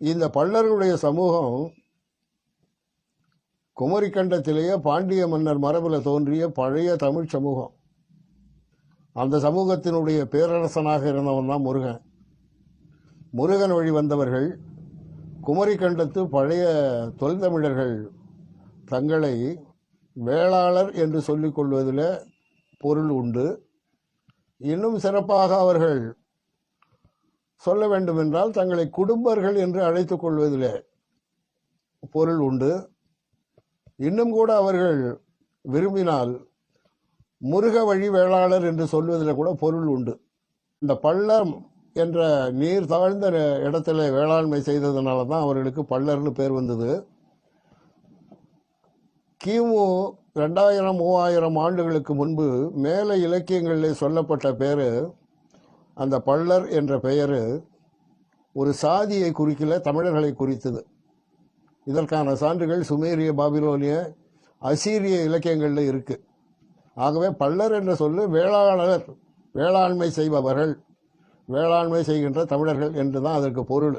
இந்த பல்லர்களுடைய சமூகம் குமரிக்கண்டத்திலேயே பாண்டிய மன்னர் மரபில் தோன்றிய பழைய தமிழ் சமூகம். அந்த சமூகத்தினுடைய பேரரசனாக இருந்தவன் தான் முருகன். முருகன் வழி வந்தவர்கள் குமரிக்கண்டத்து பழைய தொல்தமிழர்கள் தங்களை வேளாளர் என்று சொல்லிக் கொள்வதில் பொருள் உண்டு. இன்னும் சிறப்பாக அவர்கள் சொல்ல வேண்டுமென்றால் தங்களை குடும்பர்கள் என்று அழைத்துக் கொள்வதிலே பொருள் உண்டு. இன்னும் கூட அவர்கள் விரும்பினால் முருக வழி வேளாளர் என்று சொல்வதில் கூட பொருள் உண்டு. இந்த பள்ளம் என்ற நீர் தாழ்ந்த இடத்துல வேளாண்மை செய்ததுனால தான் அவர்களுக்கு பள்ளர்னு பேர் வந்தது. கிமு ரெண்டாயிரம் மூவாயிரம் ஆண்டுகளுக்கு முன்பு மேலே இலக்கியங்களில் சொல்லப்பட்ட பேர் அந்த பள்ளர் என்ற பெயர் ஒரு சாதியை குறிக்கல தமிழர்களை குறித்தது. இதற்கான சான்றுகள் சுமேரிய பாபிலோனிய அசீரிய இலக்கியங்களில் இருக்குது ஆகவே பள்ளர் என்ற சொல்லு வேளாளர் வேளாண்மை செய்பவர்கள் வேளாண்மை செய்கின்ற தமிழர்கள் என்று தான் அதற்கு பொருள்.